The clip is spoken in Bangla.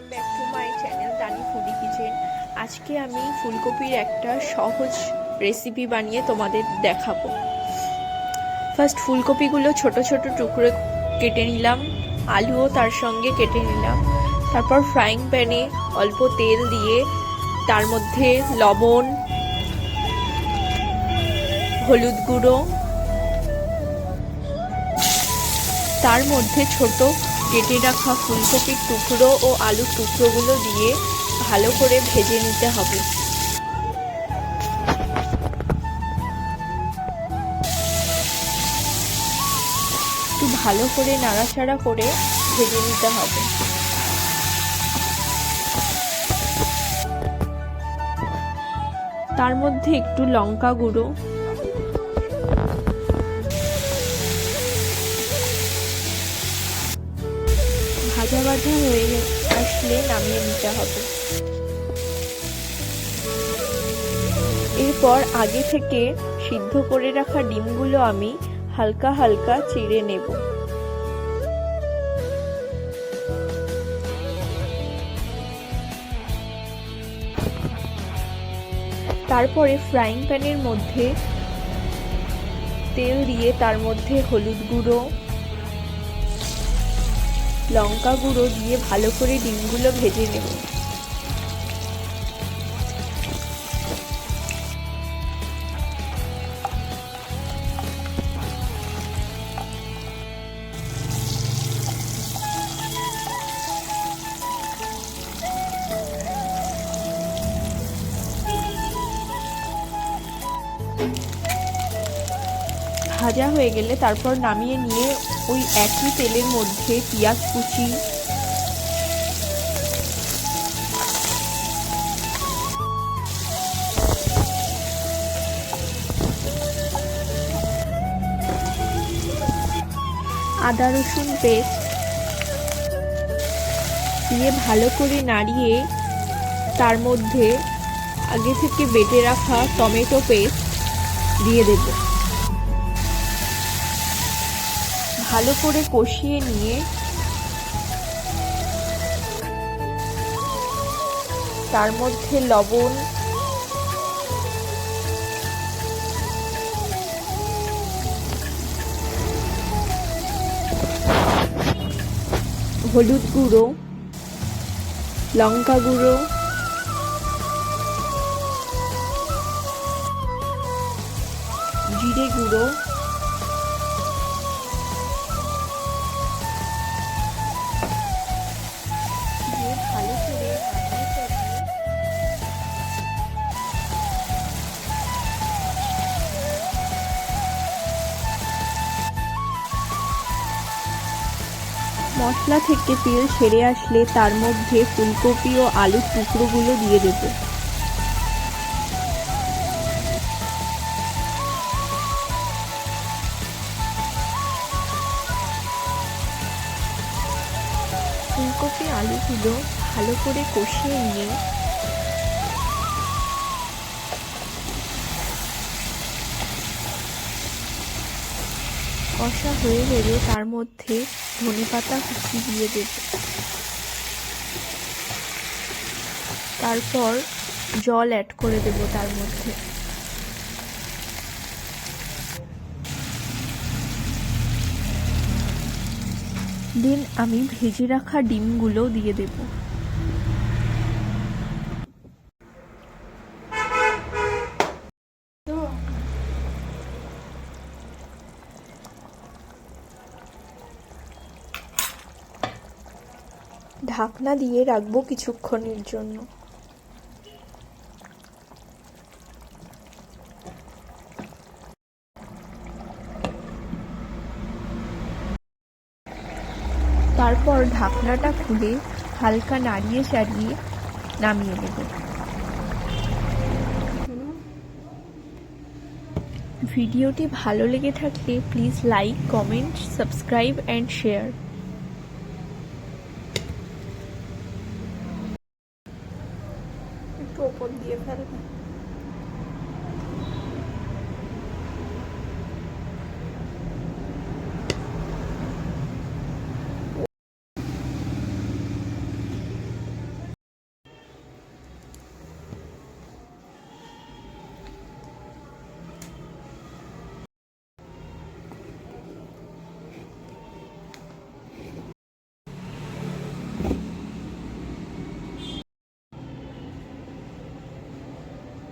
Welcome back to my channel Dani foodie kitchen. আজকে আমি ফুলকপির একটা সহজ রেসিপি বানিয়ে তোমাদের দেখাবো। ফার্স্ট ফুলকপিগুলো ছোট ছোট টুকরো কেটে নিলাম, আলুও তার সঙ্গে কেটে নিলাম। তারপর ফ্রাইং প্যানে অল্প তেল দিয়ে তার মধ্যে লবণ, হলুদ গুঁড়ো, তার মধ্যে ছোট কেটে রাখা ফুলকপির টুকরো ও আলুর টুকরোগুলো দিয়ে ভালো করে ভেজে নিতে হবে। একটু ভালো করে নাড়াচাড়া করে ভেজে নিতে হবে। তার মধ্যে একটু লঙ্কা গুঁড়ো ভাজা হয়ে আসলে নামিয়ে নিতে হবে। এরপর আগে থেকে সিদ্ধ করে রাখা ডিমগুলো আমি হালকা হালকা চিড়ে নেব। তারপরে ফ্রাইং প্যানের মধ্যে তেল দিয়ে তার মধ্যে হলুদ গুঁড়ো লঙ্কা গুঁড়ো দিয়ে ভালো করে ডিমগুলো ভেজে নেব। ভাজা হয়ে গেলে তারপর নামিয়ে নিয়ে ওই একই তেলের মধ্যে পেঁয়াজ কুচি। আদা রসুন পেস্ট দিয়ে ভালো করে নাড়িয়ে তার মধ্যে আগে থেকে বেটে রাখা টমেটো পেস্ট দিয়ে দেব। ভালো করে কষিয়ে নিয়ে তার মধ্যে লবণ হলুদ গুঁড়ো লঙ্কা গুঁড়ো জিরে গুঁড়ো মশলা থেকে তেল ছেড়ে আসলে তার মধ্যে ফুলকপি ও আলুর টুকরোগুলো দিয়ে দেবো। ফুলকপি আলুগুলো ভালো করে কষিয়ে নিয়ে কষা হয়ে গেলে তার মধ্যে ধনেপাতা কুচি দিয়ে দেব। তারপর জল অ্যাড করে দেব তার মধ্যে। দেন আমি ভেজে রাখা ডিমগুলো দিয়ে দেব। ঢাকনা দিয়ে রাখব কিছুক্ষণের জন্য। তারপর ঢাকনাটা খুলে হালকা নাড়িয়ে চাড়িয়ে নামিয়ে নেব। ভিডিওটি ভালো লেগে থাকলে please like, comment, subscribe, and share. একটু ওপর দিয়ে ফেলবে